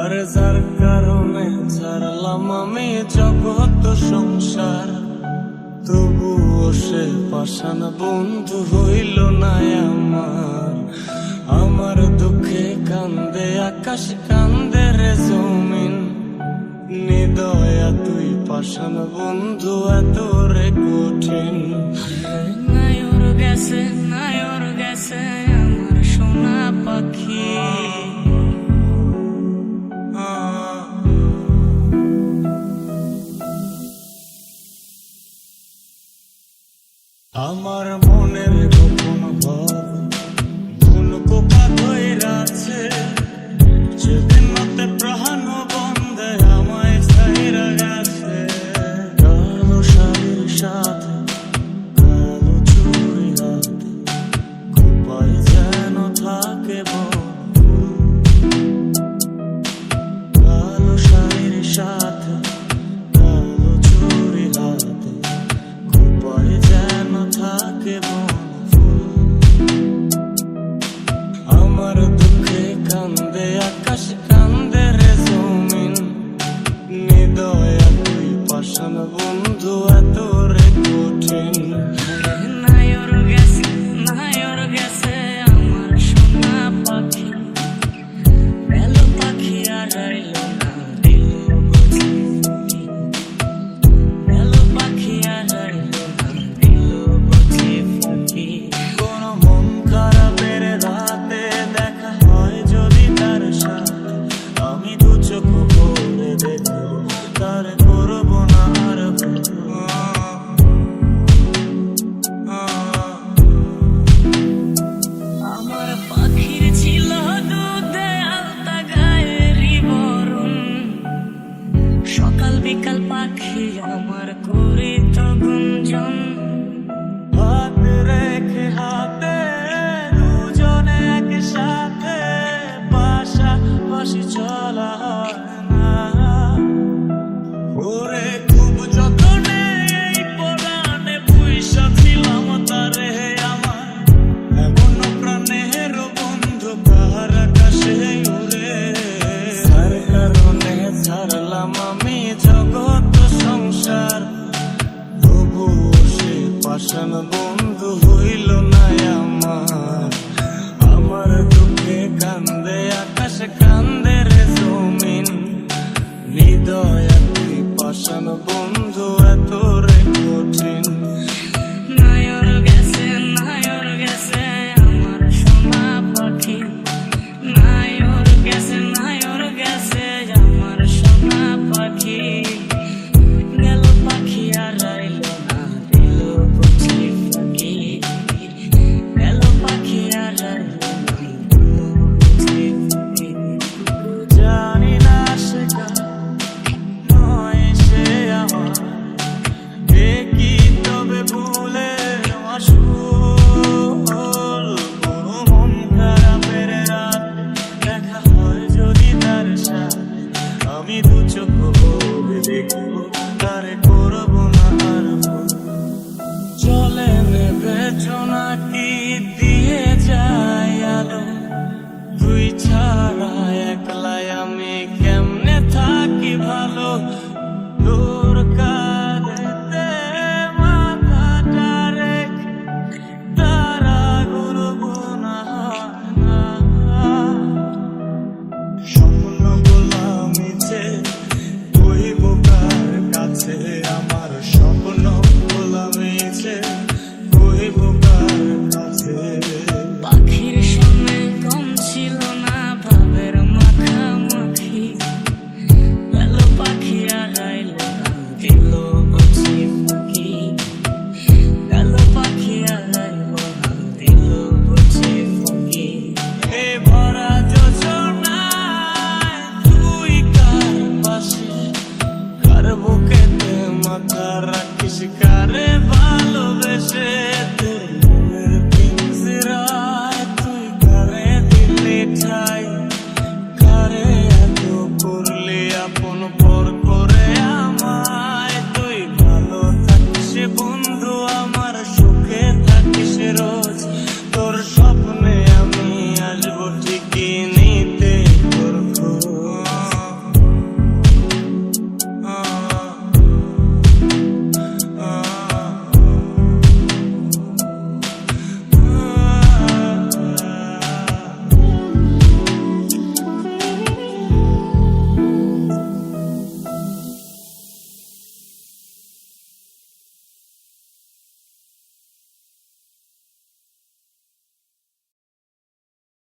আর যার কারণে ছাড়লাম আমি জগত সংসার। তবুও সে পাশান বন্ধু হইল না আমার। আমার দুঃখে কান্দে, আকাশ কান্দে রে জমিন। নিদয়া তুই পাশান বন্ধু, এত রে কঠিন। নায়ুর গেছে নায়ুর গেছে। বন্ধু হইল না আমার। আমার দুঃখে কান্দে আকাশ কান্দে রে জমিন। হৃদয় fuego.